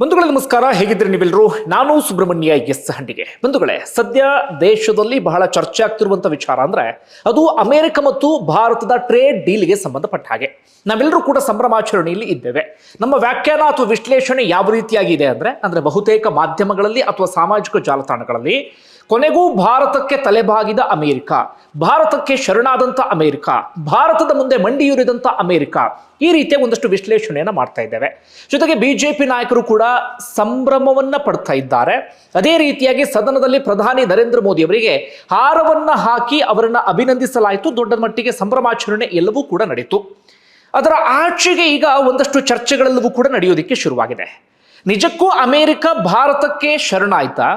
ಬಂಧುಗಳೇ ನಮಸ್ಕಾರ ಹೇಗಿದ್ರೆ ನೀವೆಲ್ಲರೂ? ನಾನು ಸುಬ್ರಹ್ಮಣ್ಯ ಎಸ್ ಹಂಡಿಗೆ. ಬಂಧುಗಳೇ, ಸದ್ಯ ದೇಶದಲ್ಲಿ ಬಹಳ ಚರ್ಚೆ ಆಗ್ತಿರುವಂಥ ವಿಚಾರ ಅಂದ್ರೆ ಅದು ಅಮೆರಿಕ ಮತ್ತು ಭಾರತದ ಟ್ರೇಡ್ ಡೀಲ್ಗೆ ಸಂಬಂಧಪಟ್ಟ ಹಾಗೆ. ನಾವೆಲ್ಲರೂ ಕೂಡ ಸಂಭ್ರಮಾಚರಣೆಯಲ್ಲಿ ಇದ್ದೇವೆ. ನಮ್ಮ ವ್ಯಾಖ್ಯಾನ ಅಥವಾ ವಿಶ್ಲೇಷಣೆ ಯಾವ ರೀತಿಯಾಗಿದೆ ಅಂದ್ರೆ ಅಂದ್ರೆ ಬಹುತೇಕ ಮಾಧ್ಯಮಗಳಲ್ಲಿ ಅಥವಾ ಸಾಮಾಜಿಕ ಜಾಲತಾಣಗಳಲ್ಲಿ ಕೊನೆಗೂ ಭಾರತಕ್ಕೆ ತಲೆಬಾಗಿದ ಅಮೆರಿಕ, ಭಾರತಕ್ಕೆ ಶರಣಾದಂಥ ಅಮೆರಿಕ, ಭಾರತದ ಮುಂದೆ ಮಂಡಿಯೂರಿದಂಥ ಅಮೆರಿಕ. ಈ ರೀತಿಯ ಒಂದಷ್ಟು ವಿಶ್ಲೇಷಣೆಯನ್ನು ಮಾಡ್ತಾ ಇದ್ದೇವೆ. ಜೊತೆಗೆ ಬಿಜೆಪಿ ನಾಯಕರು ಕೂಡ ಸಂಭ್ರಮವನ್ನ ಪಡ್ತಾ ಇದ್ದಾರೆ. ಅದೇ ರೀತಿಯಾಗಿ ಸದನದಲ್ಲಿ ಪ್ರಧಾನಿ ನರೇಂದ್ರ ಮೋದಿ ಅವರಿಗೆ ಹಾರವನ್ನ ಹಾಕಿ ಅವರನ್ನು ಅಭಿನಂದಿಸಲಾಯಿತು. ದೊಡ್ಡ ಮಟ್ಟಿಗೆ ಸಂಭ್ರಮಾಚರಣೆ ಎಲ್ಲವೂ ಕೂಡ ನಡೆಯಿತು ಅದರ ಆಚೆಗೆ ಈಗ ಒಂದಷ್ಟು ಚರ್ಚೆಗಳೆಲ್ಲವೂ ಕೂಡ ನಡೆಯೋದಕ್ಕೆ ಶುರುವಾಗಿದೆ. ನಿಜಕ್ಕೂ ಅಮೆರಿಕ ಭಾರತಕ್ಕೆ ಶರಣಾಯ್ತಾ?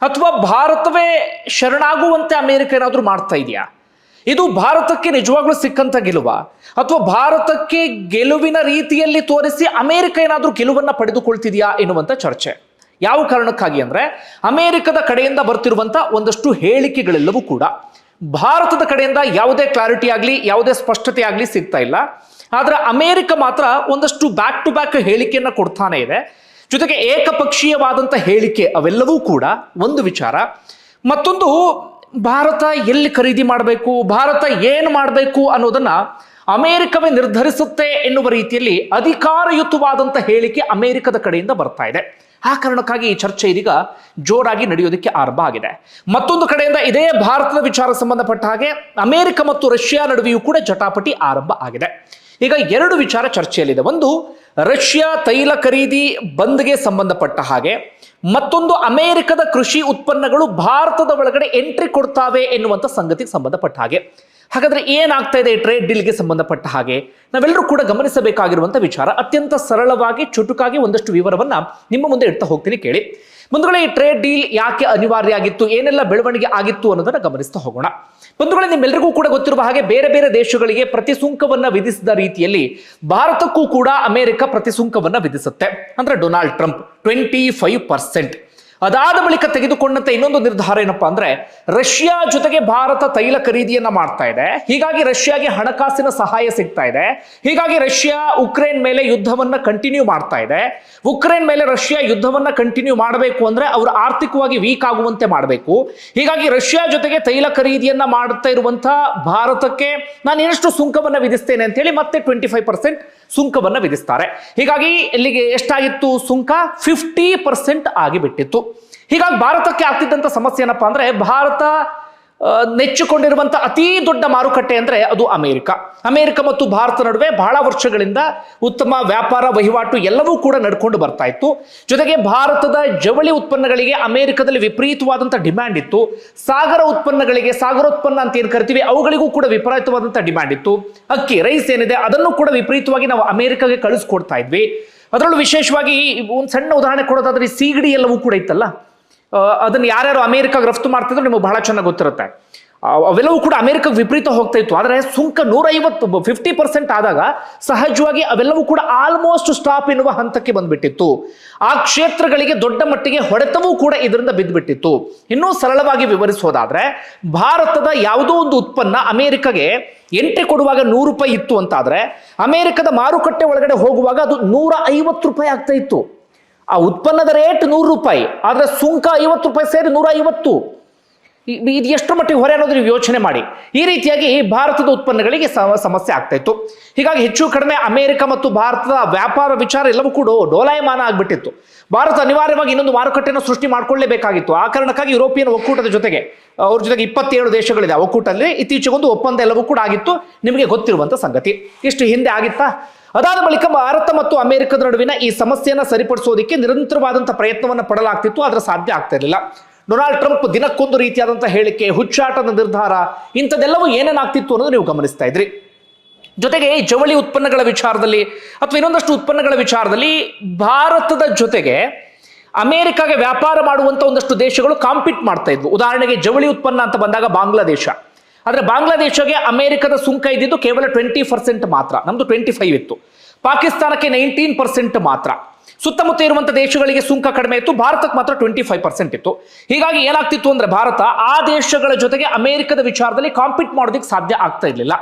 ಅಥವಾ ಭಾರತವೇ ಶರಣಾಗುವಂತೆ ಅಮೆರಿಕ ಏನಾದರೂ ಮಾಡ್ತಾ ಇದೆಯಾ? ಇದು ಭಾರತಕ್ಕೆ ನಿಜವಾಗ್ಲೂ ಸಿಕ್ಕಂತ ಗೆಲುವ? ಅಥವಾ ಭಾರತಕ್ಕೆ ಗೆಲುವಿನ ರೀತಿಯಲ್ಲಿ ತೋರಿಸಿ ಅಮೆರಿಕ ಏನಾದರೂ ಗೆಲುವನ್ನ ಪಡೆದುಕೊಳ್ತಿದೆಯಾ ಎನ್ನುವಂಥ ಚರ್ಚೆ. ಯಾವ ಕಾರಣಕ್ಕಾಗಿ ಅಂದ್ರೆ, ಅಮೆರಿಕದ ಕಡೆಯಿಂದ ಬರ್ತಿರುವಂಥ ಒಂದಷ್ಟು ಹೇಳಿಕೆಗಳೆಲ್ಲವೂ ಕೂಡ ಭಾರತದ ಕಡೆಯಿಂದ ಯಾವುದೇ ಕ್ಲಾರಿಟಿ ಆಗಲಿ, ಯಾವುದೇ ಸ್ಪಷ್ಟತೆ ಆಗಲಿ ಸಿಗ್ತಾ ಇಲ್ಲ. ಆದರೆ ಅಮೆರಿಕ ಮಾತ್ರ ಒಂದಷ್ಟು ಬ್ಯಾಕ್ ಟು ಬ್ಯಾಕ್ ಹೇಳಿಕೆಯನ್ನು ಕೊಡ್ತಾನೆ ಇದೆ. ಜೊತೆಗೆ ಏಕಪಕ್ಷೀಯವಾದಂಥ ಹೇಳಿಕೆ ಅವೆಲ್ಲವೂ ಕೂಡ ಒಂದು ವಿಚಾರ. ಮತ್ತೊಂದು, ಭಾರತ ಎಲ್ಲಿ ಖರೀದಿ ಮಾಡಬೇಕು, ಭಾರತ ಏನು ಮಾಡಬೇಕು ಅನ್ನೋದನ್ನ ಅಮೆರಿಕವೇ ನಿರ್ಧರಿಸುತ್ತೆ ಎನ್ನುವ ರೀತಿಯಲ್ಲಿ ಅಧಿಕಾರಯುತವಾದಂಥ ಹೇಳಿಕೆ ಅಮೆರಿಕದ ಕಡೆಯಿಂದ ಬರ್ತಾ ಇದೆ. ಆ ಕಾರಣಕ್ಕಾಗಿ ಈ ಚರ್ಚೆ ಇದೀಗ ಜೋರಾಗಿ ನಡೆಯೋದಕ್ಕೆ ಆರಂಭ ಆಗಿದೆ. ಮತ್ತೊಂದು ಕಡೆಯಿಂದ ಇದೇ ಭಾರತದ ವಿಚಾರ ಸಂಬಂಧಪಟ್ಟ ಹಾಗೆ ಅಮೆರಿಕ ಮತ್ತು ರಷ್ಯಾ ನಡುವೆಯೂ ಕೂಡ ಜಟಾಪಟಿ ಆರಂಭ ಆಗಿದೆ. ಈಗ ಎರಡು ವಿಚಾರ ಚರ್ಚೆಯಲ್ಲಿದೆ. ಒಂದು ರಷ್ಯಾ ತೈಲ ಖರೀದಿ ಬಂದ್ಗೆ ಸಂಬಂಧಪಟ್ಟ ಹಾಗೆ ಮತ್ತೊಂದು ಅಮೆರಿಕದ ಕೃಷಿ ಉತ್ಪನ್ನಗಳು ಭಾರತದ ಒಳಗಡೆ ಎಂಟ್ರಿ ಕೊಡ್ತಾವೆ ಎನ್ನುವಂಥ ಸಂಗತಿಗೆ ಸಂಬಂಧಪಟ್ಟ ಹಾಗೆ. ಹಾಗಾದ್ರೆ ಏನಾಗ್ತಾ ಇದೆ ಟ್ರೇಡ್ ಡೀಲ್ಗೆ ಸಂಬಂಧಪಟ್ಟ ಹಾಗೆ? ನಾವೆಲ್ಲರೂ ಕೂಡ ಗಮನಿಸಬೇಕಾಗಿರುವಂಥ ವಿಚಾರ ಅತ್ಯಂತ ಸರಳವಾಗಿ, ಚುಟುಕಾಗಿ ಒಂದಷ್ಟು ವಿವರವನ್ನ ನಿಮ್ಮ ಮುಂದೆ ಇಡ್ತಾ ಹೋಗ್ತೀನಿ ಕೇಳಿ. ಮುಂದುಗಡೆ ಈ ಟ್ರೇಡ್ ಡೀಲ್ ಯಾಕೆ ಅನಿವಾರ್ಯ ಆಗಿತ್ತು? ಏನೆಲ್ಲ ಬೆಳವಣಿಗೆ ಆಗಿತ್ತು ಅನ್ನೋದನ್ನ ಗಮನಿಸ್ತಾ ಹೋಗೋಣ. ಬಂಧುಗಳೇ ನಿಮ್ಮೆಲ್ಲರಿಗೂ ಕೂಡ ಗೊತ್ತಿರುವ ಹಾಗೆ ಬೇರೆ ಬೇರೆ ದೇಶಗಳಿಗೆ ಪ್ರತಿ ಸುಂಕವನ್ನ ವಿಧಿಸಿದ ರೀತಿಯಲ್ಲಿ ಭಾರತಕ್ಕೂ ಕೂಡ ಅಮೆರಿಕ ಪ್ರತಿ ಸುಂಕವನ್ನ ವಿಧಿಸುತ್ತೆ. ಅಂದ್ರೆ Donald Trump twenty five percent. ಅದಾದ ಬಳಿಕ ತೆಗೆದುಕೊಂಡಂತ ಇನ್ನೊಂದು ನಿರ್ಧಾರ ಏನಪ್ಪಾ ಅಂದ್ರೆ ರಷ್ಯಾ ಜೊತೆಗೆ ಭಾರತ ತೈಲ ಖರೀದಿಯನ್ನ ಮಾಡ್ತಾ ಇದೆ. ಹೀಗಾಗಿ ರಷ್ಯಾಗೆ ಹಣಕಾಸಿನ ಸಹಾಯ ಸಿಗ್ತಾ ಇದೆ. ಹೀಗಾಗಿ ರಷ್ಯಾ ಉಕ್ರೇನ್ ಮೇಲೆ ಯುದ್ಧವನ್ನ ಕಂಟಿನ್ಯೂ ಮಾಡ್ತಾ ಇದೆ. ಉಕ್ರೇನ್ ಮೇಲೆ ರಷ್ಯಾ ಯುದ್ಧವನ್ನ ಕಂಟಿನ್ಯೂ ಮಾಡಬೇಕು ಅಂದ್ರೆ ಅವರು ಆರ್ಥಿಕವಾಗಿ ವೀಕ್ ಆಗುವಂತೆ ಮಾಡಬೇಕು. ಹೀಗಾಗಿ ರಷ್ಯಾ ಜೊತೆಗೆ ತೈಲ ಖರೀದಿಯನ್ನ ಮಾಡುತ್ತಾ ಇರುವಂತಹ ಭಾರತಕ್ಕೆ ನಾನು ಇನ್ನಷ್ಟು ಸುಂಕವನ್ನ ವಿಧಿಸ್ತೇನೆ ಅಂತ ಹೇಳಿ ಮತ್ತೆ ಟ್ವೆಂಟಿ ಫೈವ್ ಪರ್ಸೆಂಟ್ ಸುಂಕವನ್ನ ವಿಧಿಸ್ತಾರೆ. ಹೀಗಾಗಿ ಇಲ್ಲಿಗೆ ಎಷ್ಟಾಗಿತ್ತು ಸುಂಕ? ಫಿಫ್ಟಿ ಪರ್ಸೆಂಟ್ ಆಗಿಬಿಟ್ಟಿತ್ತು. ಹೀಗಾಗಿ ಭಾರತಕ್ಕೆ ಆಗ್ತಿದ್ದಂಥ ಸಮಸ್ಯೆ ಏನಪ್ಪಾ ಅಂದ್ರೆ, ಭಾರತ ಆ, ನೆಚ್ಚಿಕೊಂಡಿರುವಂತ ಅತಿ ದೊಡ್ಡ ಮಾರುಕಟ್ಟೆ ಅಂದ್ರೆ ಅದು ಅಮೆರಿಕ. ಅಮೆರಿಕ ಮತ್ತು ಭಾರತ ನಡುವೆ ಬಹಳ ವರ್ಷಗಳಿಂದ ಉತ್ತಮ ವ್ಯಾಪಾರ ವಹಿವಾಟು ಎಲ್ಲವೂ ಕೂಡ ನಡ್ಕೊಂಡು ಬರ್ತಾ ಇತ್ತು. ಜೊತೆಗೆ ಭಾರತದ ಜವಳಿ ಉತ್ಪನ್ನಗಳಿಗೆ ಅಮೆರಿಕದಲ್ಲಿ ವಿಪರೀತವಾದಂಥ ಡಿಮ್ಯಾಂಡ್ ಇತ್ತು. ಸಾಗರ ಉತ್ಪನ್ನಗಳಿಗೆ ಸಾಗರ ಉತ್ಪನ್ನ ಅಂತ ಏನು ಕರಿತೀವಿ ಅವುಗಳಿಗೂ ಕೂಡ ವಿಪರೀತವಾದಂಥ ಡಿಮ್ಯಾಂಡ್ ಇತ್ತು. ಅಕ್ಕಿ ರೈಸ್ ಏನಿದೆ ಅದನ್ನು ಕೂಡ ವಿಪರೀತವಾಗಿ ನಾವು ಅಮೆರಿಕಗೆ ಕಳಿಸ್ಕೊಡ್ತಾ ಇದ್ವಿ. ಅದರಲ್ಲೂ ವಿಶೇಷವಾಗಿ ಒಂದು ಸಣ್ಣ ಉದಾಹರಣೆ ಕೊಡೋದಾದ್ರೆ ಸೀಗಡಿ ಎಲ್ಲವೂ ಕೂಡ ಇತ್ತಲ್ಲ? ಅದನ್ನ ಯಾರ್ಯಾರು ಅಮೆರಿಕಾಗೆ ರಫ್ತು ಮಾಡ್ತಿದ್ರು ನಿಮಗೆ ಬಹಳ ಚೆನ್ನಾಗಿ ಗೊತ್ತಿರುತ್ತೆ. ಅವೆಲ್ಲವೂ ಕೂಡ ಅಮೆರಿಕಕ್ಕೆ ವಿಪರೀತ ಹೋಗ್ತಾ ಇತ್ತು. ಆದರೆ ಸುಂಕ ನೂರೈವತ್ತು ಫಿಫ್ಟಿ ಪರ್ಸೆಂಟ್ ಆದಾಗ ಸಹಜವಾಗಿ ಅವೆಲ್ಲವೂ ಕೂಡ ಆಲ್ಮೋಸ್ಟ್ ಸ್ಟಾಪ್ ಎನ್ನುವ ಹಂತಕ್ಕೆ ಬಂದ್ಬಿಟ್ಟಿತ್ತು. ಆ ಕ್ಷೇತ್ರಗಳಿಗೆ ದೊಡ್ಡ ಮಟ್ಟಿಗೆ ಹೊಡೆತವೂ ಕೂಡ ಇದರಿಂದ ಬಿದ್ದುಬಿಟ್ಟಿತ್ತು. ಇನ್ನೂ ಸರಳವಾಗಿ ವಿವರಿಸೋದಾದ್ರೆ, ಭಾರತದ ಯಾವುದೋ ಒಂದು ಉತ್ಪನ್ನ ಅಮೆರಿಕಗೆ ಎಂಟ್ರಿ ಕೊಡುವಾಗ ನೂರು ರೂಪಾಯಿ ಇತ್ತು ಅಂತಾದ್ರೆ, ಅಮೆರಿಕದ ಮಾರುಕಟ್ಟೆ ಒಳಗಡೆ ಹೋಗುವಾಗ ಅದು ನೂರ ಐವತ್ತು ರೂಪಾಯಿ ಆಗ್ತಾ ಇತ್ತು. ಆ ಉತ್ಪನ್ನದ ರೇಟ್ ನೂರು ರೂಪಾಯಿ, ಆದರೆ ಸುಂಕ ಐವತ್ತು ರೂಪಾಯಿ ಸೇರಿ ನೂರ ಐವತ್ತು ಇದು ಎಷ್ಟು ಮಟ್ಟಿಗೆ ಹೊರೆ ಅನ್ನೋದು ನೀವು ಯೋಚನೆ ಮಾಡಿ. ಈ ರೀತಿಯಾಗಿ ಭಾರತದ ಉತ್ಪನ್ನಗಳಿಗೆ ಸಮಸ್ಯೆ ಆಗ್ತಾ ಇತ್ತು. ಹೀಗಾಗಿ ಹೆಚ್ಚು ಕಡಿಮೆ ಅಮೆರಿಕ ಮತ್ತು ಭಾರತದ ವ್ಯಾಪಾರ ವಿಚಾರ ಎಲ್ಲವೂ ಕೂಡ ಡೋಲಾಯಮಾನ ಆಗಿಬಿಟ್ಟಿತ್ತು. ಭಾರತ ಅನಿವಾರ್ಯವಾಗಿ ಇನ್ನೊಂದು ಮಾರುಕಟ್ಟೆಯನ್ನು ಸೃಷ್ಟಿ ಮಾಡಿಕೊಳ್ಳಲೇಬೇಕಾಗಿತ್ತು ಆ ಕಾರಣಕ್ಕಾಗಿ ಯುರೋಪಿಯನ್ ಒಕ್ಕೂಟದ ಜೊತೆಗೆ, ಅವ್ರ ಜೊತೆಗೆ ಇಪ್ಪತ್ತೇಳು ದೇಶಗಳಿದೆ ಆ ಒಕ್ಕೂಟದಲ್ಲಿ ಇತ್ತೀಚೆಗೊಂದು ಒಪ್ಪಂದ ಎಲ್ಲವೂ ಕೂಡ ಆಗಿತ್ತು. ನಿಮಗೆ ಗೊತ್ತಿರುವಂಥ ಸಂಗತಿ. ಇಷ್ಟು ಹಿಂದೆ ಆಗಿತ್ತಾ? ಅದಾದ ಬಳಿಕ ಭಾರತ ಮತ್ತು ಅಮೆರಿಕದ ನಡುವಿನ ಈ ಸಮಸ್ಯೆಯನ್ನು ಸರಿಪಡಿಸೋದಕ್ಕೆ ನಿರಂತರವಾದಂಥ ಪ್ರಯತ್ನವನ್ನು ಪಡಲಾಗ್ತಿತ್ತು, ಆದರೆ ಸಾಧ್ಯ ಆಗ್ತಾ ಇರಲಿಲ್ಲ. ಡೊನಾಲ್ಡ್ ಟ್ರಂಪ್ ದಿನಕ್ಕೊಂದು ರೀತಿಯಾದಂತಹ ಹೇಳಿಕೆ, ಹುಚ್ಚಾಟದ ನಿರ್ಧಾರ, ಇಂಥದ್ದೆಲ್ಲವೂ ಏನೇನಾಗ್ತಿತ್ತು ಅನ್ನೋದು ನೀವು ಗಮನಿಸ್ತಾ ಇದ್ರಿ. ಜೊತೆಗೆ ಜವಳಿ ಉತ್ಪನ್ನಗಳ ವಿಚಾರದಲ್ಲಿ ಅಥವಾ ಇನ್ನೊಂದಷ್ಟು ಉತ್ಪನ್ನಗಳ ವಿಚಾರದಲ್ಲಿ ಭಾರತದ ಜೊತೆಗೆ ಅಮೆರಿಕಾಗೆ ವ್ಯಾಪಾರ ಮಾಡುವಂತ ಒಂದಷ್ಟು ದೇಶಗಳು ಕಾಂಪೀಟ್ ಮಾಡ್ತಾ ಇದ್ವು. ಉದಾಹರಣೆಗೆ ಜವಳಿ ಉತ್ಪನ್ನ ಅಂತ ಬಂದಾಗ ಬಾಂಗ್ಲಾದೇಶ. ಆದ್ರೆ ಬಾಂಗ್ಲಾದೇಶಗೆ ಅಮೆರಿಕದ ಸುಂಕ ಇದ್ದಿದ್ದು ಕೇವಲ ಟ್ವೆಂಟಿ ಪರ್ಸೆಂಟ್ ಮಾತ್ರ. ನಮ್ದು ಟ್ವೆಂಟಿ ಫೈವ್ ಇತ್ತು. ಪಾಕಿಸ್ತಾನಕ್ಕೆ ನೈನ್ಟೀನ್ ಪರ್ಸೆಂಟ್ ಮಾತ್ರ. ಸುತ್ತಮುತ್ತ ಇರುವಂತಹ ದೇಶಗಳಿಗೆ ಸುಂಕ ಕಡಿಮೆ ಇತ್ತು. ಭಾರತಕ್ಕೆ ಮಾತ್ರ ಟ್ವೆಂಟಿ ಫೈವ್ ಪರ್ಸೆಂಟ್ ಇತ್ತು. ಹೀಗಾಗಿ ಏನಾಗ್ತಿತ್ತು ಅಂದ್ರೆ ಭಾರತ ಆ ದೇಶಗಳ ಜೊತೆಗೆ ಅಮೆರಿಕದ ವಿಚಾರದಲ್ಲಿ ಕಾಂಪೀಟ್ ಮಾಡೋದಕ್ಕೆ ಸಾಧ್ಯ ಆಗ್ತಾ ಇರಲಿಲ್ಲ.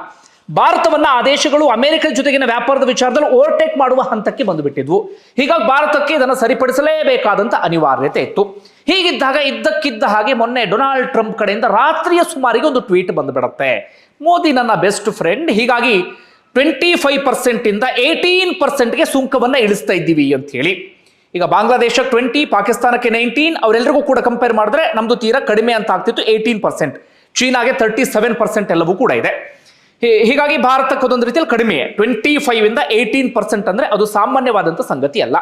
ಭಾರತವನ್ನ ಆ ದೇಶಗಳು ಅಮೆರಿಕದ ಜೊತೆಗಿನ ವ್ಯಾಪಾರದ ವಿಚಾರದಲ್ಲಿ ಓವರ್ಟೇಕ್ ಮಾಡುವ ಹಂತಕ್ಕೆ ಬಂದುಬಿಟ್ಟಿದ್ವು. ಹೀಗಾಗಿ ಭಾರತಕ್ಕೆ ಇದನ್ನು ಸರಿಪಡಿಸಲೇಬೇಕಾದಂತ ಅನಿವಾರ್ಯತೆ ಇತ್ತು. ಹೀಗಿದ್ದಾಗ ಇದ್ದಕ್ಕಿದ್ದ ಹಾಗೆ ಮೊನ್ನೆ ಡೊನಾಲ್ಡ್ ಟ್ರಂಪ್ ಕಡೆಯಿಂದ ರಾತ್ರಿಯ ಸುಮಾರಿಗೆ ಒಂದು ಟ್ವೀಟ್ ಬಂದುಬಿಡುತ್ತೆ. ಮೋದಿ ನನ್ನ ಬೆಸ್ಟ್ ಫ್ರೆಂಡ್, ಹೀಗಾಗಿ ಟ್ವೆಂಟಿ ಫೈವ್ ಪರ್ಸೆಂಟಿಂದ ಏಯ್ಟೀನ್ ಪರ್ಸೆಂಟ್ಗೆ ಸುಂಕವನ್ನ ಇಳಿಸ್ತಾ ಇದ್ದೀವಿ ಅಂತ ಹೇಳಿ. ಈಗ ಬಾಂಗ್ಲಾದೇಶ ಟ್ವೆಂಟಿ ಪಾಕಿಸ್ತಾನಕ್ಕೆ ನೈನ್ಟೀನ್ ಅವರೆಲ್ಲರಿಗೂ ಕೂಡ ಕಂಪೇರ್ ಮಾಡಿದ್ರೆ ನಮ್ಮದು ತೀರಾ ಕಡಿಮೆ ಅಂತ ಆಗ್ತಿತ್ತು ಏಯ್ಟೀನ್ ಪರ್ಸೆಂಟ್ ಚೀನಾಗೆ ತರ್ಟಿ ಸೆವೆನ್ ಪರ್ಸೆಂಟ್ ಎಲ್ಲವೂ ಕೂಡ ಇದೆ. ಹೀಗಾಗಿ ಭಾರತಕ್ಕೆ ಅದೊಂದು ರೀತಿಯಲ್ಲಿ ಕಡಿಮೆ. ಟ್ವೆಂಟಿ ಫೈವ್ ಇಂದ ಏಯ್ಟೀನ್ ಪರ್ಸೆಂಟ್ ಅಂದ್ರೆ ಅದು ಸಾಮಾನ್ಯವಾದಂಥ ಸಂಗತಿ ಅಲ್ಲ.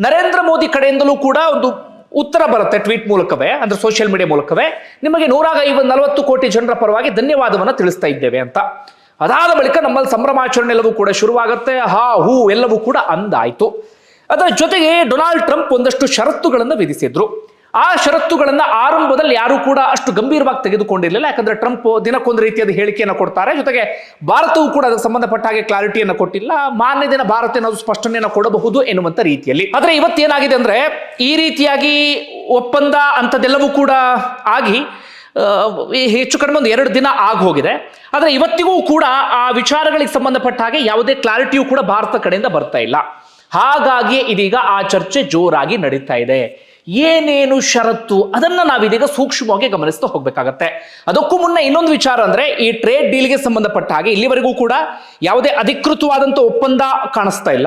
ನರೇಂದ್ರ ಮೋದಿ ಕಡೆಯಿಂದಲೂ ಕೂಡ ಒಂದು ಉತ್ತರ ಬರುತ್ತೆ ಟ್ವೀಟ್ ಮೂಲಕವೇ, ಅಂದ್ರೆ ಸೋಷಿಯಲ್ ಮೀಡಿಯಾ ಮೂಲಕವೇ. ನಿಮಗೆ ನೂರಾಗ ಐವ ನಲವತ್ತು ಕೋಟಿ ಜನರ ಪರವಾಗಿ ಧನ್ಯವಾದವನ್ನು ತಿಳಿಸ್ತಾ ಇದ್ದೇವೆ ಅಂತ. ಅದಾದ ಬಳಿಕ ನಮ್ಮಲ್ಲಿ ಸಂಭ್ರಮಾಚರಣೆ ಎಲ್ಲವೂ ಕೂಡ ಶುರುವಾಗುತ್ತೆ. ಹಾ, ಹೂ ಎಲ್ಲವೂ ಕೂಡ ಅಂದಾಯ್ತು. ಅದರ ಜೊತೆಗೆ ಡೊನಾಲ್ಡ್ ಟ್ರಂಪ್ ಒಂದಷ್ಟು ಷರತ್ತುಗಳನ್ನು ವಿಧಿಸಿದ್ರು. ಆ ಷರತ್ತುಗಳನ್ನು ಆರಂಭದಲ್ಲಿ ಯಾರು ಕೂಡ ಅಷ್ಟು ಗಂಭೀರವಾಗಿ ತೆಗೆದುಕೊಂಡಿರಲಿಲ್ಲ. ಯಾಕಂದ್ರೆ ಟ್ರಂಪ್ ದಿನಕ್ಕೊಂದು ರೀತಿಯಾದ ಹೇಳಿಕೆಯನ್ನು ಕೊಡ್ತಾರೆ. ಜೊತೆಗೆ ಭಾರತವು ಕೂಡ ಅದಕ್ಕೆ ಸಂಬಂಧಪಟ್ಟ ಹಾಗೆ ಕ್ಲಾರಿಟಿಯನ್ನು ಕೊಟ್ಟಿಲ್ಲ. ಮಾನ್ಯ ದಿನ ಭಾರತ ಏನಾದ್ರು ಸ್ಪಷ್ಟನೆಯನ್ನು ಕೊಡಬಹುದು ಎನ್ನುವಂತ ರೀತಿಯಲ್ಲಿ. ಆದ್ರೆ ಇವತ್ತೇನಾಗಿದೆ ಅಂದ್ರೆ ಈ ರೀತಿಯಾಗಿ ಒಪ್ಪಂದ ಅಂಥದ್ದೆಲ್ಲವೂ ಕೂಡ ಆಗಿ ಹೆಚ್ಚು ಕಡಿಮೆ ಒಂದು ಎರಡು ದಿನ ಆಗಿ ಹೋಗಿದೆ ಆದರೆ ಇವತ್ತಿಗೂ ಕೂಡ ಆ ವಿಚಾರಗಳಿಗೆ ಸಂಬಂಧಪಟ್ಟ ಹಾಗೆ ಯಾವುದೇ ಕ್ಲಾರಿಟಿಯೂ ಕೂಡ ಭಾರತ ಕಡೆಯಿಂದ ಬರ್ತಾ ಇಲ್ಲ. ಹಾಗಾಗಿ ಇದೀಗ ಆ ಚರ್ಚೆ ಜೋರಾಗಿ ನಡೀತಾ ಇದೆ. ಏನೇನು ಷರತ್ತು ಅದನ್ನ ನಾವಿದೀಗ ಸೂಕ್ಷ್ಮವಾಗಿ ಗಮನಿಸ್ತಾ ಹೋಗ್ಬೇಕಾಗತ್ತೆ. ಅದಕ್ಕೂ ಮುನ್ನ ಇನ್ನೊಂದು ವಿಚಾರ ಅಂದ್ರೆ ಈ ಟ್ರೇಡ್ ಡೀಲ್ಗೆ ಸಂಬಂಧಪಟ್ಟ ಹಾಗೆ ಇಲ್ಲಿವರೆಗೂ ಕೂಡ ಯಾವುದೇ ಅಧಿಕೃತವಾದಂಥ ಒಪ್ಪಂದ ಕಾಣಿಸ್ತಾ ಇಲ್ಲ.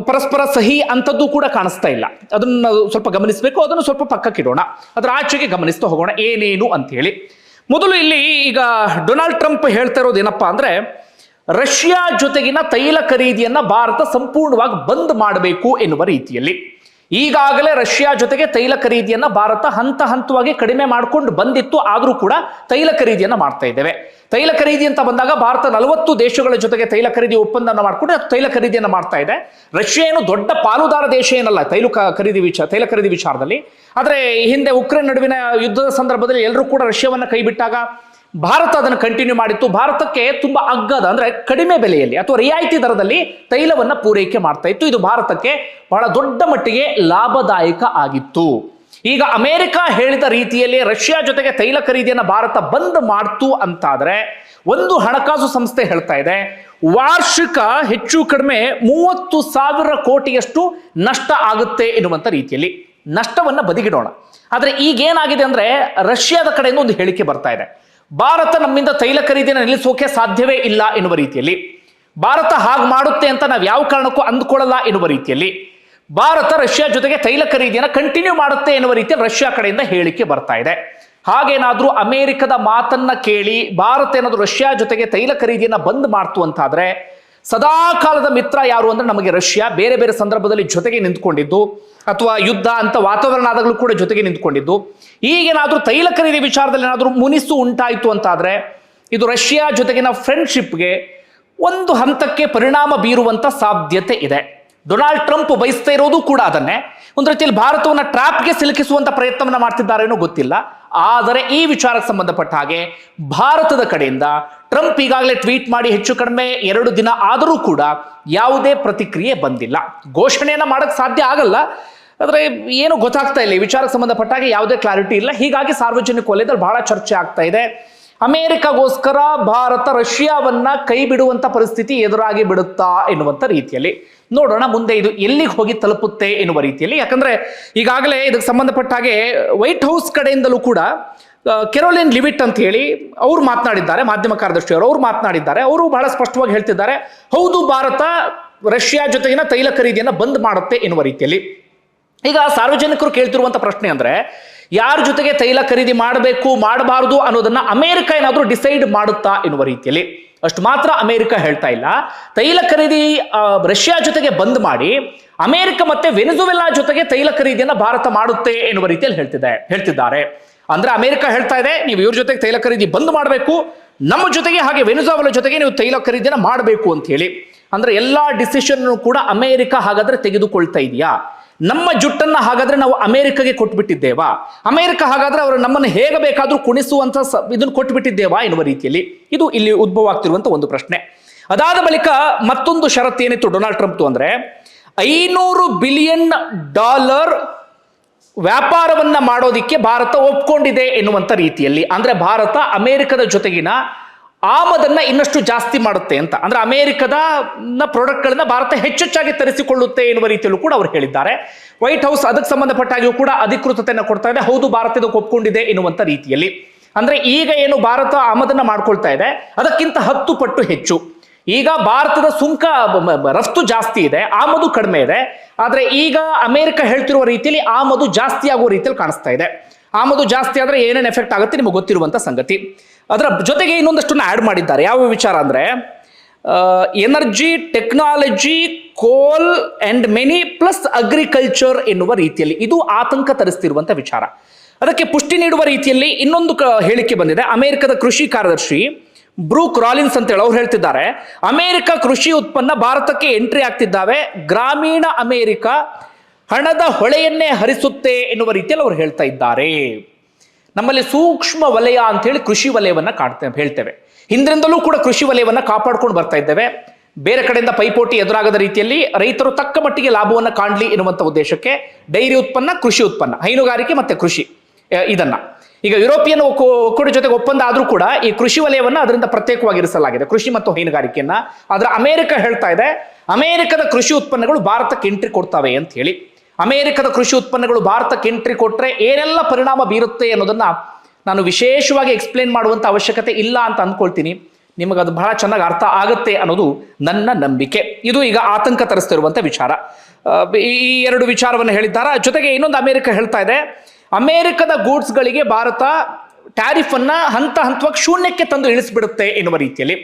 ಪರಸ್ಪರ ಸಹಿ ಅಂಥದ್ದು ಕೂಡ ಕಾಣಿಸ್ತಾ ಇಲ್ಲ. ಅದನ್ನ ಸ್ವಲ್ಪ ಗಮನಿಸಬೇಕು, ಅದನ್ನು ಸ್ವಲ್ಪ ಪಕ್ಕಕ್ಕಿಡೋಣ ಅದರ ಆಚೆಗೆ ಗಮನಿಸ್ತಾ ಹೋಗೋಣ, ಏನೇನು ಅಂತ ಹೇಳಿ ಮೊದಲು ಇಲ್ಲಿ ಈಗ ಡೊನಾಲ್ಡ್ ಟ್ರಂಪ್ ಹೇಳ್ತಾ ಇರೋದು ಏನಪ್ಪಾ ಅಂದ್ರೆ, ರಷ್ಯಾ ಜೊತೆಗಿನ ತೈಲ ಖರೀದಿಯನ್ನ ಭಾರತ ಸಂಪೂರ್ಣವಾಗಿ ಬಂದ್ ಮಾಡಬೇಕು ಎನ್ನುವ ರೀತಿಯಲ್ಲಿ. ಈಗಾಗಲೇ ರಷ್ಯಾ ಜೊತೆಗೆ ತೈಲ ಖರೀದಿಯನ್ನ ಭಾರತ ಹಂತ ಹಂತವಾಗಿ ಕಡಿಮೆ ಮಾಡಿಕೊಂಡು ಬಂದಿತ್ತು. ಆದರೂ ಕೂಡ ತೈಲ ಖರೀದಿಯನ್ನ ಮಾಡ್ತಾ ಇದ್ದೇವೆ. ತೈಲ ಖರೀದಿ ಅಂತ ಬಂದಾಗ ಭಾರತ ನಲವತ್ತು ದೇಶಗಳ ಜೊತೆಗೆ ತೈಲ ಖರೀದಿ ಒಪ್ಪಂದನ ಮಾಡಿಕೊಂಡು ತೈಲ ಖರೀದಿಯನ್ನ ಮಾಡ್ತಾ ಇದೆ. ರಷ್ಯಾ ಏನು ದೊಡ್ಡ ಪಾಲುದಾರ ದೇಶ ಏನಲ್ಲ, ತೈಲ ಖರೀದಿ ವಿಚಾರ ತೈಲ ಖರೀದಿ ವಿಚಾರದಲ್ಲಿ. ಆದರೆ ಹಿಂದೆ ಉಕ್ರೇನ್ ನಡುವಿನ ಯುದ್ಧದ ಸಂದರ್ಭದಲ್ಲಿ ಎಲ್ಲರೂ ಕೂಡ ರಷ್ಯಾವನ್ನ ಕೈ ಬಿಟ್ಟಾಗ ಭಾರತ ಅದನ್ನು ಕಂಟಿನ್ಯೂ ಮಾಡಿತ್ತು. ಭಾರತಕ್ಕೆ ತುಂಬಾ ಅಗ್ಗದ ಅಂದ್ರೆ ಕಡಿಮೆ ಬೆಲೆಯಲ್ಲಿ ಅಥವಾ ರಿಯಾಯಿತಿ ದರದಲ್ಲಿ ತೈಲವನ್ನು ಪೂರೈಕೆ ಮಾಡ್ತಾ ಇತ್ತು. ಇದು ಭಾರತಕ್ಕೆ ಬಹಳ ದೊಡ್ಡ ಮಟ್ಟಿಗೆ ಲಾಭದಾಯಕ ಆಗಿತ್ತು. ಈಗ ಅಮೆರಿಕ ಹೇಳಿದ ರೀತಿಯಲ್ಲಿ ರಷ್ಯಾ ಜೊತೆಗೆ ತೈಲ ಖರೀದಿಯನ್ನು ಭಾರತ ಬಂದ್ ಮಾಡ್ತು ಅಂತಾದ್ರೆ ಒಂದು ಹಣಕಾಸು ಸಂಸ್ಥೆ ಹೇಳ್ತಾ ಇದೆ. ವಾರ್ಷಿಕ ಹೆಚ್ಚು ಕಡಿಮೆ ಮೂವತ್ತು ಸಾವಿರ ಕೋಟಿಯಷ್ಟು ನಷ್ಟ ಆಗುತ್ತೆ ಎನ್ನುವಂಥ ರೀತಿಯಲ್ಲಿ. ನಷ್ಟವನ್ನ ಬದಿಗಿಡೋಣ. ಆದ್ರೆ ಈಗೇನಾಗಿದೆ ಅಂದ್ರೆ ರಷ್ಯಾದ ಕಡೆಯಿಂದ ಒಂದು ಹೇಳಿಕೆ ಬರ್ತಾ ಇದೆ. ಭಾರತ ನಮ್ಮಿಂದ ತೈಲ ಖರೀದಿನ ನಿಲ್ಲಿಸೋಕೆ ಸಾಧ್ಯವೇ ಇಲ್ಲ ಎನ್ನುವ ರೀತಿಯಲ್ಲಿ. ಭಾರತ ಹಾಗೆ ಮಾಡುತ್ತೆ ಅಂತ ನಾವು ಯಾವ ಕಾರಣಕ್ಕೂ ಅಂದುಕೊಳ್ಳಲ್ಲ ಎನ್ನುವ ರೀತಿಯಲ್ಲಿ. ಭಾರತ ರಷ್ಯಾ ಜೊತೆಗೆ ತೈಲ ಖರೀದಿಯನ್ನು ಕಂಟಿನ್ಯೂ ಮಾಡುತ್ತೆ ಎನ್ನುವ ರೀತಿಯಲ್ಲಿ ರಷ್ಯಾ ಕಡೆಯಿಂದ ಹೇಳಿಕೆ ಬರ್ತಾ ಇದೆ. ಹಾಗೇನಾದರೂ ಅಮೆರಿಕದ ಮಾತನ್ನ ಕೇಳಿ ಭಾರತ ಏನಾದರೂ ರಷ್ಯಾ ಜೊತೆಗೆ ತೈಲ ಖರೀದಿಯನ್ನ ಬಂದ್ ಮಾಡ್ತು ಅಂತಾದ್ರೆ ಸದಾ ಕಾಲದ ಮಿತ್ರ ಯಾರು ಅಂದ್ರೆ ನಮಗೆ ರಷ್ಯಾ. ಬೇರೆ ಬೇರೆ ಸಂದರ್ಭದಲ್ಲಿ ಜೊತೆಗೆ ನಿಂತ್ಕೊಂಡಿದ್ದು, ಅಥವಾ ಯುದ್ಧ ಅಂತ ವಾತಾವರಣ ಆದಾಗಲೂ ಕೂಡ ಜೊತೆಗೆ ನಿಂತ್ಕೊಂಡಿದ್ದು. ಈಗೇನಾದ್ರೂ ತೈಲ ಖರೀದಿ ವಿಚಾರದಲ್ಲಿ ಏನಾದರೂ ಮುನಿಸು ಉಂಟಾಯಿತು ಅಂತಾದರೆ, ಇದು ರಷ್ಯಾ ಜೊತೆಗಿನ ಫ್ರೆಂಡ್ಶಿಪ್ಗೆ ಒಂದು ಹಂತಕ್ಕೆ ಪರಿಣಾಮ ಬೀರುವಂತ ಸಾಧ್ಯತೆ ಇದೆ. ಡೊನಾಲ್ಡ್ ಟ್ರಂಪ್ ಬಯಸ್ತಾ ಇರೋದು ಕೂಡ ಅದನ್ನೇ. ಒಂದು ರೀತಿಯಲ್ಲಿ ಭಾರತವನ್ನು ಟ್ರಾಪ್ಗೆ ಸಿಲುಕಿಸುವಂತ ಪ್ರಯತ್ನವನ್ನು ಮಾಡ್ತಿದ್ದಾರೇನೋ ಗೊತ್ತಿಲ್ಲ. ಆದರೆ ಈ ವಿಚಾರಕ್ಕೆ ಸಂಬಂಧಪಟ್ಟ ಹಾಗೆ ಭಾರತದ ಕಡೆಯಿಂದ ಟ್ರಂಪ್ ಈಗಾಗಲೇ ಟ್ವೀಟ್ ಮಾಡಿ ಹೆಚ್ಚು ಕಡಿಮೆ ಎರಡು ದಿನ ಆದರೂ ಕೂಡ ಯಾವುದೇ ಪ್ರತಿಕ್ರಿಯೆ ಬಂದಿಲ್ಲ. ಘೋಷಣೆಯನ್ನು ಮಾಡಕ್ಕೆ ಸಾಧ್ಯ ಆಗಲ್ಲ. ಆದರೆ ಏನು ಗೊತ್ತಾಗ್ತಾ ಇಲ್ಲ. ವಿಚಾರ ವಿಚಾರಕ್ಕೆ ಸಂಬಂಧಪಟ್ಟ ಹಾಗೆ ಯಾವುದೇ ಕ್ಲಾರಿಟಿ ಇಲ್ಲ. ಹೀಗಾಗಿ ಸಾರ್ವಜನಿಕ ವಲಯದಲ್ಲಿ ಬಹಳ ಚರ್ಚೆ ಆಗ್ತಾ ಇದೆ. ಅಮೆರಿಕಗೋಸ್ಕರ ಭಾರತ ರಷ್ಯಾವನ್ನ ಕೈ ಬಿಡುವಂತ ಪರಿಸ್ಥಿತಿ ಎದುರಾಗಿ ಬಿಡುತ್ತಾ ಎನ್ನುವಂತ ರೀತಿಯಲ್ಲಿ. ನೋಡೋಣ, ಮುಂದೆ ಇದು ಎಲ್ಲಿಗೆ ಹೋಗಿ ತಲುಪುತ್ತೆ ಎನ್ನುವ ರೀತಿಯಲ್ಲಿ. ಯಾಕಂದ್ರೆ ಈಗಾಗಲೇ ಇದಕ್ಕೆ ಸಂಬಂಧಪಟ್ಟ ಹಾಗೆ ವೈಟ್ ಹೌಸ್ ಕಡೆಯಿಂದಲೂ ಕೂಡ ಕೆರೋಲಿನ್ ಲಿವಿಟ್ ಅಂತ ಹೇಳಿ ಅವರು ಮಾತನಾಡಿದ್ದಾರೆ, ಮಾಧ್ಯಮ ಕಾರ್ಯದರ್ಶಿಯವರು ಅವರು ಮಾತನಾಡಿದ್ದಾರೆ. ಅವರು ಬಹಳ ಸ್ಪಷ್ಟವಾಗಿ ಹೇಳ್ತಿದ್ದಾರೆ, ಹೌದು ಭಾರತ ರಷ್ಯಾ ಜೊತೆಗಿನ ತೈಲ ಖರೀದಿಯನ್ನು ಬಂದ್ ಮಾಡುತ್ತೆ ಎನ್ನುವ ರೀತಿಯಲ್ಲಿ. ಈಗ ಸಾರ್ವಜನಿಕರು ಕೇಳ್ತಿರುವಂತ ಪ್ರಶ್ನೆ ಅಂದ್ರೆ, ಯಾರ ಜೊತೆಗೆ ತೈಲ ಖರೀದಿ ಮಾಡಬೇಕು, ಮಾಡಬಾರದು ಅನ್ನೋದನ್ನ ಅಮೆರಿಕ ಏನಾದರೂ ಡಿಸೈಡ್ ಮಾಡುತ್ತಾ ಎನ್ನುವ ರೀತಿಯಲ್ಲಿ. ಅಷ್ಟು ಮಾತ್ರ ಅಮೆರಿಕ ಹೇಳ್ತಾ ಇಲ್ಲ. ತೈಲ ಖರೀದಿ ರಷ್ಯಾ ಜೊತೆಗೆ ಬಂದ್ ಮಾಡಿ, ಅಮೆರಿಕ ಮತ್ತೆ ವೆನಿಜುವೆಲಾ ಜೊತೆಗೆ ತೈಲ ಖರೀದಿಯನ್ನು ಭಾರತ ಮಾಡುತ್ತೆ ಎನ್ನುವ ರೀತಿಯಲ್ಲಿ ಹೇಳ್ತಿದೆ, ಹೇಳ್ತಿದ್ದಾರೆ. ಅಂದ್ರೆ ಅಮೆರಿಕ ಹೇಳ್ತಾ ಇದೆ, ನೀವು ಇವ್ರ ಜೊತೆಗೆ ತೈಲ ಖರೀದಿ ಬಂದ್ ಮಾಡಬೇಕು. ನಮ್ಮ ಜೊತೆಗೆ ಹಾಗೆ ವೆನಿಜಾವಲ ಜೊತೆಗೆ ನೀವು ತೈಲ ಖರೀದಿನ ಮಾಡಬೇಕು ಅಂತ ಹೇಳಿ. ಅಂದ್ರೆ ಎಲ್ಲಾ ಡಿಸಿಷನ್ ಕೂಡ ಅಮೆರಿಕ ಹಾಗಾದ್ರೆ ತೆಗೆದುಕೊಳ್ತಾ ಇದೆಯಾ? ನಮ್ಮ ಜುಟ್ಟನ್ನ ಹಾಗಾದ್ರೆ ನಾವು ಅಮೆರಿಕಗೆ ಕೊಟ್ಬಿಟ್ಟಿದ್ದೇವಾ? ಅಮೆರಿಕ ಹಾಗಾದ್ರೆ ಅವರು ನಮ್ಮನ್ನು ಹೇಗೆ ಬೇಕಾದ್ರೂ ಕುಣಿಸುವಂತ ಇದನ್ನು ಕೊಟ್ಬಿಟ್ಟಿದ್ದೇವಾ ಎನ್ನುವ ರೀತಿಯಲ್ಲಿ ಇದು ಇಲ್ಲಿ ಉದ್ಭವ ಆಗ್ತಿರುವಂತ ಒಂದು ಪ್ರಶ್ನೆ. ಅದಾದ ಬಳಿಕ ಮತ್ತೊಂದು ಷರತ್ತು ಏನಿತ್ತು ಡೊನಾಲ್ಡ್ ಟ್ರಂಪ್ ಅಂದ್ರೆ, ಐನೂರು ಬಿಲಿಯನ್ ಡಾಲರ್ ವ್ಯಾಪಾರವನ್ನ ಮಾಡೋದಿಕ್ಕೆ ಭಾರತ ಒಪ್ಕೊಂಡಿದೆ ಎನ್ನುವಂಥ ರೀತಿಯಲ್ಲಿ. ಅಂದ್ರೆ ಭಾರತ ಅಮೆರಿಕದ ಜೊತೆಗಿನ ಆಮದನ್ನ ಇನ್ನಷ್ಟು ಜಾಸ್ತಿ ಮಾಡುತ್ತೆ ಅಂತ. ಅಂದ್ರೆ ಅಮೆರಿಕದ ಪ್ರಾಡಕ್ಟ್ಗಳನ್ನ ಭಾರತ ಹೆಚ್ಚೆಚ್ಚಾಗಿ ತರಿಸಿಕೊಳ್ಳುತ್ತೆ ಎನ್ನುವ ರೀತಿಯಲ್ಲೂ ಕೂಡ ಅವರು ಹೇಳಿದ್ದಾರೆ. ವೈಟ್ ಹೌಸ್ ಅದಕ್ಕೆ ಸಂಬಂಧಪಟ್ಟಾಗಿಯೂ ಕೂಡ ಅಧಿಕೃತತೆಯನ್ನು ಕೊಡ್ತಾ ಇದೆ. ಹೌದು, ಭಾರತ ಇದಕ್ಕೆ ಒಪ್ಕೊಂಡಿದೆ ಎನ್ನುವಂತ ರೀತಿಯಲ್ಲಿ. ಅಂದ್ರೆ ಈಗ ಏನು ಭಾರತ ಆಮದನ್ನ ಮಾಡ್ಕೊಳ್ತಾ ಇದೆ. ಅದಕ್ಕಿಂತ ಹತ್ತು ಪಟ್ಟು ಹೆಚ್ಚು. ಈಗ ಭಾರತದ ಸುಂಕ ರಫ್ತು ಜಾಸ್ತಿ ಇದೆ, ಆಮದು ಕಡಿಮೆ ಇದೆ. ಆದರೆ ಈಗ ಅಮೆರಿಕ ಹೇಳ್ತಿರುವ ರೀತಿಯಲ್ಲಿ ಆಮದು ಜಾಸ್ತಿ ಆಗುವ ರೀತಿಯಲ್ಲಿ ಕಾಣಿಸ್ತಾ ಇದೆ. ಆಮದು ಜಾಸ್ತಿ ಆದ್ರೆ ಏನೇನು ಎಫೆಕ್ಟ್ ಆಗುತ್ತೆ ನಿಮಗೆ ಗೊತ್ತಿರುವಂತ ಸಂಗತಿ. ಅದರ ಜೊತೆಗೆ ಇನ್ನೊಂದಷ್ಟನ್ನು ಆಡ್ ಮಾಡಿದ್ದಾರೆ. ಯಾವ ವಿಚಾರ ಅಂದ್ರೆ energy, technology, coal and many plus agriculture ಎನ್ನುವ ರೀತಿಯಲ್ಲಿ. ಇದು ಆತಂಕ ತರಿಸ್ತಿರುವಂಥ ವಿಚಾರ. ಅದಕ್ಕೆ ಪುಷ್ಟಿ ನೀಡುವ ರೀತಿಯಲ್ಲಿ ಇನ್ನೊಂದು ಹೇಳಿಕೆ ಬಂದಿದೆ. ಅಮೆರಿಕದ ಕೃಷಿ ಕಾರ್ಯದರ್ಶಿ ಬ್ರೂಕ್ ರಾಲಿನ್ಸ್ ಅಂತ ಹೇಳಿ ಅವ್ರು ಹೇಳ್ತಿದ್ದಾರೆ. ಅಮೆರಿಕ ಕೃಷಿ ಉತ್ಪನ್ನ ಭಾರತಕ್ಕೆ ಎಂಟ್ರಿ ಆಗ್ತಿದ್ದಾವೆ. ಗ್ರಾಮೀಣ ಅಮೆರಿಕ ಹಣದ ಹೊಳೆಯನ್ನೇ ಹರಿಸುತ್ತೆ ಎನ್ನುವ ರೀತಿಯಲ್ಲಿ ಅವರು ಹೇಳ್ತಾ ಇದ್ದಾರೆ. ನಮ್ಮಲ್ಲಿ ಸೂಕ್ಷ್ಮ ವಲಯ ಅಂತ ಹೇಳಿ ಕೃಷಿ ವಲಯವನ್ನ ಕಾಡ್ತೇವೆ ಹೇಳ್ತೇವೆ. ಹಿಂದಿನಿಂದಲೂ ಕೂಡ ಕೃಷಿ ವಲಯವನ್ನ ಕಾಪಾಡ್ಕೊಂಡು ಬರ್ತಾ ಇದ್ದೇವೆ. ಬೇರೆ ಕಡೆಯಿಂದ ಪೈಪೋಟಿ ಎದುರಾಗದ ರೀತಿಯಲ್ಲಿ ರೈತರು ತಕ್ಕ ಮಟ್ಟಿಗೆ ಲಾಭವನ್ನು ಕಾಣಲಿ ಎನ್ನುವಂಥ ಉದ್ದೇಶಕ್ಕೆ ಡೈರಿ ಉತ್ಪನ್ನ, ಕೃಷಿ ಉತ್ಪನ್ನ, ಹೈನುಗಾರಿಕೆ ಮತ್ತೆ ಕೃಷಿ, ಇದನ್ನ. ಈಗ ಯುರೋಪಿಯನ್ ಒಕ್ಕೂ- ಒಕ್ಕೂಟ ಜೊತೆಗೆ ಒಪ್ಪಂದ ಆದರೂ ಕೂಡ ಈ ಕೃಷಿ ವಲಯವನ್ನ ಅದರಿಂದ ಪ್ರತ್ಯೇಕವಾಗಿ ಇರಿಸಲಾಗಿದೆ ಕೃಷಿ ಮತ್ತು ಹೈನುಗಾರಿಕೆಯನ್ನ ಆದ್ರೆ ಅಮೆರಿಕ ಹೇಳ್ತಾ ಇದೆ, ಅಮೆರಿಕದ ಕೃಷಿ ಉತ್ಪನ್ನಗಳು ಭಾರತಕ್ಕೆ ಎಂಟ್ರಿ ಕೊಡ್ತಾವೆ ಅಂತ ಹೇಳಿ. ಅಮೆರಿಕದ ಕೃಷಿ ಉತ್ಪನ್ನಗಳು ಭಾರತಕ್ಕೆ ಎಂಟ್ರಿ ಕೊಟ್ರೆ ಏನೆಲ್ಲ ಪರಿಣಾಮ ಬೀರುತ್ತೆ ಅನ್ನೋದನ್ನ ನಾನು ವಿಶೇಷವಾಗಿ ಎಕ್ಸ್ಪ್ಲೇನ್ ಮಾಡುವಂತ ಅವಶ್ಯಕತೆ ಇಲ್ಲ ಅಂತ ಅಂದ್ಕೊಳ್ತೀನಿ ನಿಮಗೆ ಅದು ಬಹಳ ಚೆನ್ನಾಗಿ ಅರ್ಥ ಆಗುತ್ತೆ ಅನ್ನೋದು ನನ್ನ ನಂಬಿಕೆ. ಇದು ಈಗ ಆತಂಕ ತರಿಸ್ತಿರುವಂತ ವಿಚಾರ. ಈ ಎರಡು ವಿಚಾರವನ್ನು ಹೇಳಿದ್ದಾರೆ? ಜೊತೆಗೆ ಇನ್ನೊಂದು ಅಮೆರಿಕ ಹೇಳ್ತಾ ಇದೆ ಅಮೆರಿಕದ ಗೂಡ್ಸ್ಗಳಿಗೆ ಭಾರತ ಟ್ಯಾರಿಫ್ ಅನ್ನ ಹಂತ ಹಂತವಾಗಿ ಶೂನ್ಯಕ್ಕೆ ತಂದು ಇಳಿಸ್ಬಿಡುತ್ತೆ ಎನ್ನುವ ರೀತಿಯಲ್ಲಿ.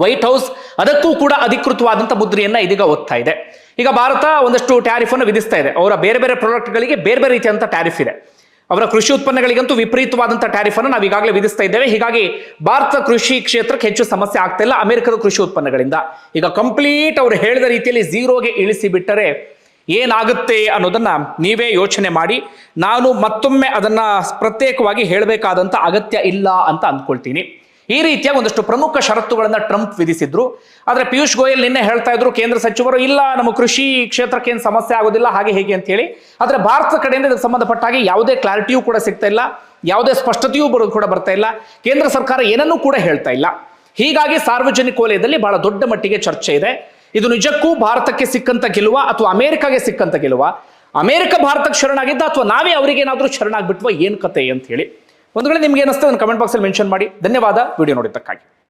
ವೈಟ್ ಹೌಸ್ ಅದಕ್ಕೂ ಕೂಡ ಅಧಿಕೃತವಾದಂಥ ಮುದ್ರೆಯನ್ನ ಇದೀಗ ಓದ್ತಾ ಇದೆ. ಈಗ ಭಾರತ ಒಂದಷ್ಟು ಟ್ಯಾರಿಫ್ ಅನ್ನು ವಿಧಿಸ್ತಾ ಇದೆ. ಅವರ ಬೇರೆ ಬೇರೆ ಪ್ರಾಡಕ್ಟ್ಗಳಿಗೆ ಬೇರೆ ಬೇರೆ ರೀತಿಯಂತ ಟ್ಯಾರಿಫ್ ಇದೆ. ಅವರ ಕೃಷಿ ಉತ್ಪನ್ನಗಳಿಗಂತೂ ವಿಪರೀತವಾದಂಥ ಟ್ಯಾರಿಫ್ ಅನ್ನು ನಾವು ಈಗಾಗಲೇ ವಿಧಿಸ್ತಾ ಇದ್ದೇವೆ. ಹೀಗಾಗಿ ಭಾರತ ಕೃಷಿ ಕ್ಷೇತ್ರಕ್ಕೆ ಹೆಚ್ಚು ಸಮಸ್ಯೆ ಆಗ್ತಾ ಇಲ್ಲ ಅಮೆರಿಕದ ಕೃಷಿ ಉತ್ಪನ್ನಗಳಿಂದ. ಈಗ ಕಂಪ್ಲೀಟ್ ಅವರು ಹೇಳಿದ ರೀತಿಯಲ್ಲಿ ಝೀರೋಗೆ ಇಳಿಸಿ ಬಿಟ್ಟರೆ ಏನಾಗುತ್ತೆ ಅನ್ನೋದನ್ನ ನೀವೇ ಯೋಚನೆ ಮಾಡಿ, ನಾನು ಮತ್ತೊಮ್ಮೆ ಅದನ್ನ ಪ್ರತ್ಯೇಕವಾಗಿ ಹೇಳಬೇಕಾದಂತ ಅಗತ್ಯ ಇಲ್ಲ ಅಂತ ಅಂದ್ಕೊಳ್ತೀನಿ. ಈ ರೀತಿಯ ಒಂದಷ್ಟು ಪ್ರಮುಖ ಷರತ್ತುಗಳನ್ನು ಟ್ರಂಪ್ ವಿಧಿಸಿದ್ರು. ಆದರೆ ಪಿಯೂಷ್ ಗೋಯಲ್ ನಿನ್ನೆ ಹೇಳ್ತಾ ಇದ್ರು, ಕೇಂದ್ರ ಸಚಿವರು, ಇಲ್ಲ, ನಮ್ಮ ಕೃಷಿ ಕ್ಷೇತ್ರಕ್ಕೆ ಏನು ಸಮಸ್ಯೆ ಆಗೋದಿಲ್ಲ, ಹಾಗೆ ಹೇಗೆ ಅಂತ ಹೇಳಿ. ಆದರೆ ಭಾರತದ ಕಡೆಯಿಂದ ಇದಕ್ಕೆ ಸಂಬಂಧಪಟ್ಟ ಹಾಗೆ ಯಾವುದೇ ಕ್ಲಾರಿಟಿಯೂ ಕೂಡ ಸಿಗ್ತಾ ಇಲ್ಲ, ಯಾವುದೇ ಸ್ಪಷ್ಟತೆಯೂ ಬರೋದು ಕೂಡ ಬರ್ತಾ ಇಲ್ಲ, ಕೇಂದ್ರ ಸರ್ಕಾರ ಏನನ್ನೂ ಕೂಡ ಹೇಳ್ತಾ ಇಲ್ಲ. ಹೀಗಾಗಿ ಸಾರ್ವಜನಿಕ ವಲಯದಲ್ಲಿ ಬಹಳ ದೊಡ್ಡ ಮಟ್ಟಿಗೆ ಚರ್ಚೆ ಇದೆ. ಇದು ನಿಜಕ್ಕೂ ಭಾರತಕ್ಕೆ ಸಿಕ್ಕಂತ ಗೆಲುವ ಅಥವಾ ಅಮೆರಿಕಾಗೆ ಸಿಕ್ಕಂತ ಗೆಲುವ? ಅಮೆರಿಕ ಭಾರತಕ್ಕೆ ಶರಣಾಗಿದ್ದ ಅಥವಾ ನಾವೇ ಅವರಿಗೆ ಏನಾದರೂ ಶರಣಾಗ್ಬಿಟ್ವ ಏನ್ ಕತೆ ಅಂತ ಹೇಳಿ. ಒಂದು ವೇಳೆ ನಿಮ್ಗೆ ಏನಿಸ್ತದೆ ಕಮೆಂಟ್ ಬಾಕ್ಸಲ್ಲಿ ಮೆನ್ಷನ್ ಮಾಡಿ. ಧನ್ಯವಾದ. ವಿಡಿಯೋ ನೋಡಿದ್ದಕ್ಕಾಗಿ.